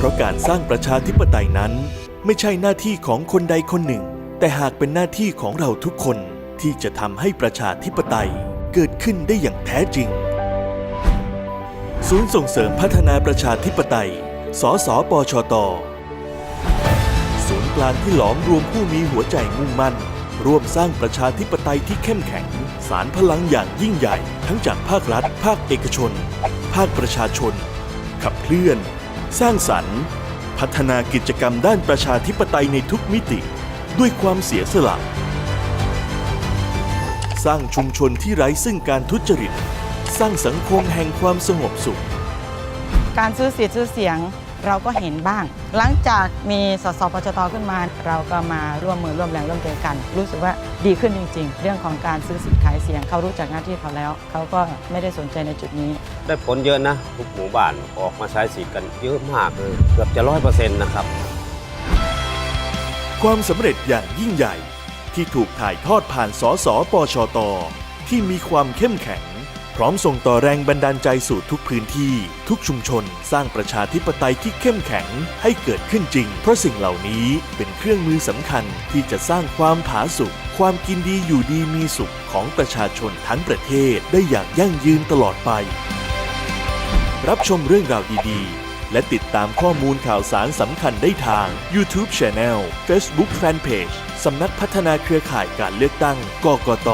เพราะการสร้างประชาธิปไตยนั้น ไม่ใช่หน้าที่ของคนใดคนหนึ่ง แต่หากเป็นหน้าที่ของเราทุกคนที่จะทำให้ประชาธิปไตยเกิดขึ้นได้อย่างแท้จริง ศูนย์ส่งเสริมพัฒนาประชาธิปไตย สสปชต ศูนย์กลางที่หลอมรวมผู้มีหัวใจมุ่งมั่น ร่วมสร้างประชาธิปไตยที่เข้มแข็ง สารพลังอย่างยิ่งใหญ่ ทั้งจากภาครัฐ ภาคเอกชน ภาคประชาชน ขับเคลื่อน สร้างสรรค์ พัฒนากิจกรรมด้านประชาธิปไตยในทุกมิติ ด้วยความเสียสละ สร้างชุมชนที่ไร้ซึ่งการทุจริต สร้างสังคมแห่งความสงบสุข การซื้อเสียซื้อเสียง เราก็เห็นบ้าง หลังจากมีสสปชตขึ้นมา เราก็มาร่วมมือร่วมแรงร่วมใจกัน รู้สึกว่าดีขึ้นจริง ๆ เรื่องของการซื้อสิทธิ์ขายเสียงเขารู้จักหน้าที่เขาแล้ว เขาก็ไม่ได้สนใจในจุดนี้ ได้ผลเยอะนะทุกหมู่บ้านออกมาใช้สิทธิ์กันเยอะมากเลยเกือบจะร้อยเปอร์เซ็นต์นะครับ ความสำเร็จอย่างยิ่งใหญ่ ที่ถูกถ่ายทอดผ่านสสปชต ที่มีความเข้มแข็ง พร้อมส่งต่อแรงบันดาลใจสู่ทุกพื้นที่ ทุกชุมชน สร้างประชาธิปไตยที่เข้มแข็งให้เกิดขึ้นจริง เพราะสิ่งเหล่านี้เป็นเครื่องมือสำคัญที่จะสร้างความผาสุกความกินดีอยู่ดีมีสุขของประชาชนทั้งประเทศได้อย่างยั่งยืนตลอดไป รับชมเรื่องราวดีๆ และติดตามข้อมูลข่าวสารสำคัญได้ทาง YouTube Channel Facebook Fanpage สำนักพัฒนาเครือข่ายการเลือกตั้ง กกต